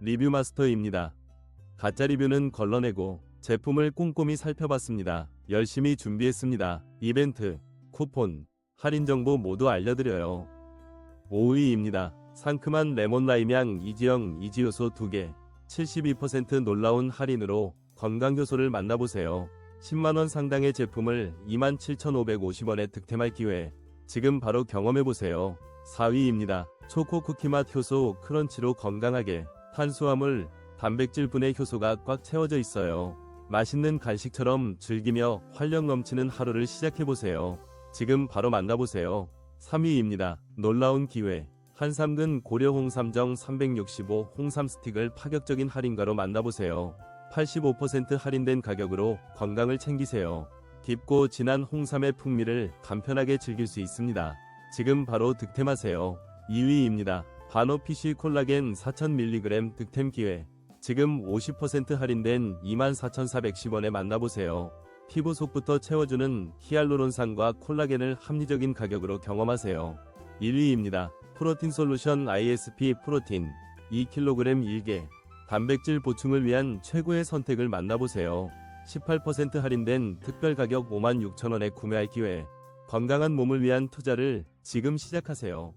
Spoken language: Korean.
리뷰 마스터입니다. 가짜 리뷰는 걸러내고 제품을 꼼꼼히 살펴봤습니다. 열심히 준비했습니다. 이벤트, 쿠폰, 할인 정보 모두 알려드려요. 5위입니다. 상큼한 레몬 라임향 이지영 이지효소 2개, 72% 놀라운 할인으로 건강효소를 만나보세요. 10만원 상당의 제품을 27,550원에 득템할 기회. 지금 바로 경험해보세요. 4위입니다. 초코 쿠키 맛 효소 크런치로 건강하게 탄수화물, 단백질 분의 효소가 꽉 채워져 있어요. 맛있는 간식처럼 즐기며 활력 넘치는 하루를 시작해보세요. 지금 바로 만나보세요. 3위입니다. 놀라운 기회. 한삼근 고려 홍삼정 365 홍삼 스틱을 파격적인 할인가로 만나보세요. 85% 할인된 가격으로 건강을 챙기세요. 깊고 진한 홍삼의 풍미를 간편하게 즐길 수 있습니다. 지금 바로 득템하세요. 2위입니다. 바노피쉬 콜라겐 4000mg 득템 기회. 지금 50% 할인된 24,410원에 만나보세요. 피부 속부터 채워주는 히알루론산과 콜라겐을 합리적인 가격으로 경험하세요. 1위입니다. 프로틴 솔루션 ISP 프로틴 2kg 1개. 단백질 보충을 위한 최고의 선택을 만나보세요. 18% 할인된 특별 가격 56,000원에 구매할 기회. 건강한 몸을 위한 투자를 지금 시작하세요.